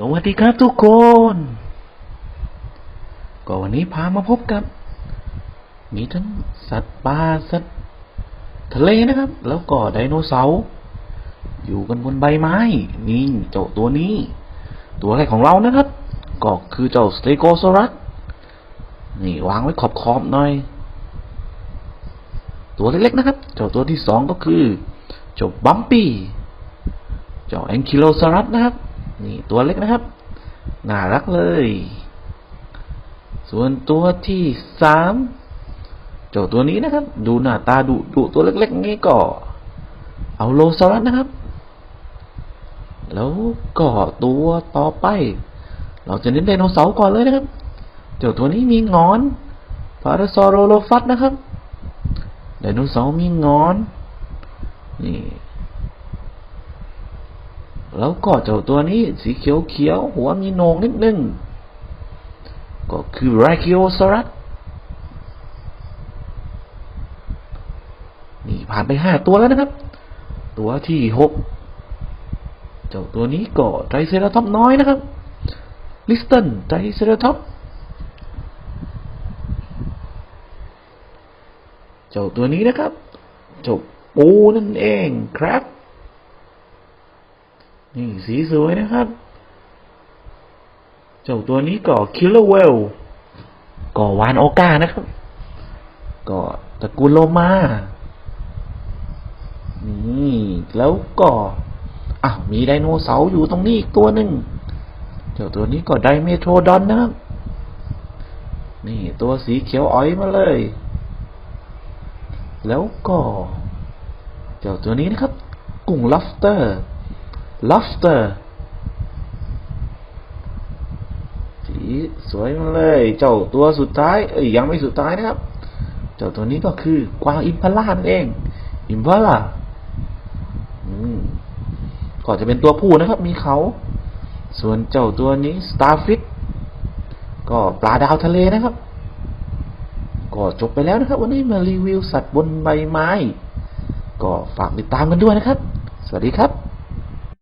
สวัสดีครับทุกคน ก็วันนี้พามาพบกับ มีทั้งสัตว์ป่าสัตว์ทะเลนะครับ แล้วก็ไดโนเสาร์อยู่กันบนใบไม้ นี่เจ้าตัวนี้ ตัวแรกของเรานะครับ ก็คือเจ้าสเตโกซอรัส นี่วางไว้ขอบๆหน่อย ตัวเล็กๆนะครับ เจ้าตัวที่สองก็คือเจ้าบัมปี้ เจ้าแองคิโลซารัสนะครับ นี่ตัวเล็กนะครับ น่ารักเลย ส่วนตัวที่สามเจ้าตัวนี้นะครับ ดูหน้าตาดุดุตัวเล็กๆงี้ก็ เอาโลซารัสนะครับ แล้วก็ตัวต่อไป เราจะเน้นไดโนเสาร์ก่อนเลยนะครับ เจ้าตัวนี้มีงอนพาราซอโรโลฟัสนะครับไดโนเสาร์มีงอน นี่ แล้วก็เจ้าตัวนี้สีเขียวเขียวหัวมีโหนงนิดนึง ก็คือไรคิโอซ u รัสนี่ผ่านไปห้าตัวแล้วนะครับ ตัวที่หกเจ้าตัวนี้ก็ไตรเซราทอปน้อยนะครับลิสตันไตรเซราทอปเจ้าตัวนี้นะครับเจ้าปูนั่นเองครับ นี่สีสวยนะครับ เจ้าตัวนี้ก็คิลเลอร์เวลก็วานโอกานะครับก็ตระกูลโลมา นี่แล้วก็อ้าวมีไดโนเสาร์อยู่ตรงนี้อีกตัวหนึ่งเจ้าตัวนี้ก็ไดเมโทรดอนนะครับ นี่ตัวสีเขียวอ้อยมาเลย แล้วก็ เจ้าตัวนี้นะครับ กุ้งลัฟเตอร์ lobster สีสวยมาเลย เจ้าตัวสุดท้าย เอ้ยยังไม่สุดท้ายนะครับ เจ้าตัวนี้ก็คือกวางอิมพาล่านั่นเอง อิมพาล่าอืมก็จะเป็นตัวผู้นะครับ มีเขา ส่วนเจ้าตัวนี้ starfish ก็ปลาดาวทะเลนะครับ ก็จบไปแล้วนะครับ วันนี้มารีวิวสัตว์บนใบไม้ ก็ฝากติดตามกันด้วยนะครับ สวัสดีครับ